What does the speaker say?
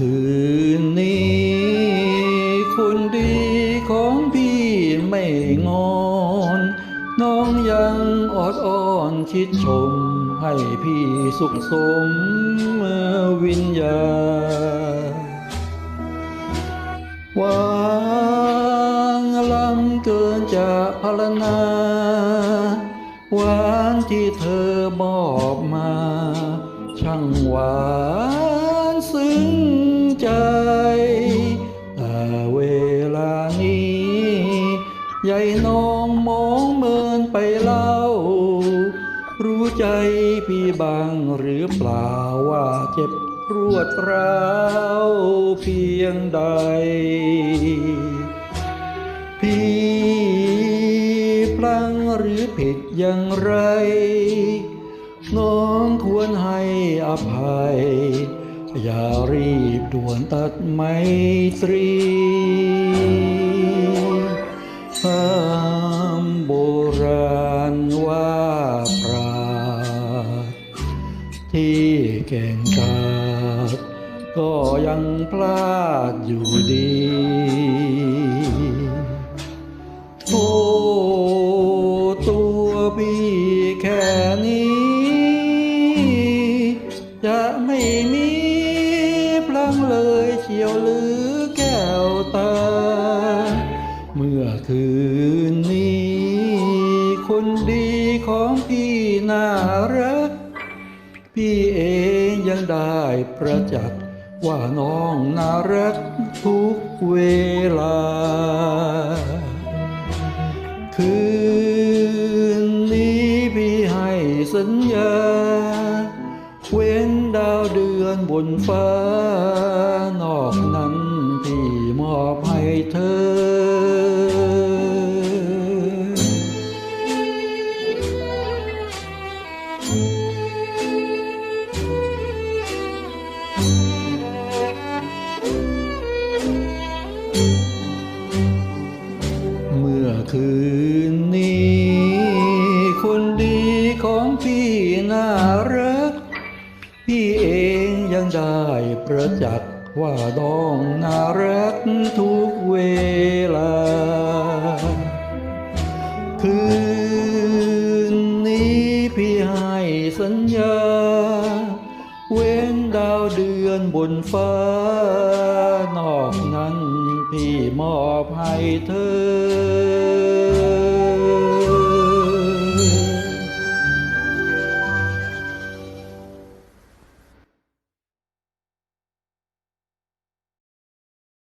คืนนี้คนดีของพี่ไม่งอน น้องยังอดอ้อนคิดชม ให้พี่สุขสมเมื่อวิญญาหวางล้ำเกินจะพารณาหวานที่เธอบอบมา ช่างหวานซึ้ง แต่เวลานี้ยายน้องมองเมินไปเล่า รู้ใจพี่บางหรือเปล่าว่าเจ็บรวดร้าวเพียงใด พี่พลังหรือผิดอย่างไร น้องควรให้อภัย อย่ารีบด่วนตัดไมตรีคำโบราณว่าปราดที่เก่งกาจก็ยังพลาดอยู่ดีโอ้ตัวพี่แค่นี้ จะไม่มี พลังเลยเฉียวหรือแก้วตา เมื่อคืนนี้ คนดีของพี่น่ารัก พี่เองยังได้ประจักษ์ว่าน้องน่ารักทุกเวลา คืนนี้พี่ให้สัญญา ดาวเดือนบนฟ้า นอกนั้นพี่มอบให้เธอเมื่อคืนนี้ คนดีของพี่น่ารัก ยังได้ประจักษ์ว่าน้องน่ารักทุกเวลา คืนนี้พี่ให้สัญญา เว้นดาวเดือนบนฟ้า นอกนั้นพี่มอบให้เธอ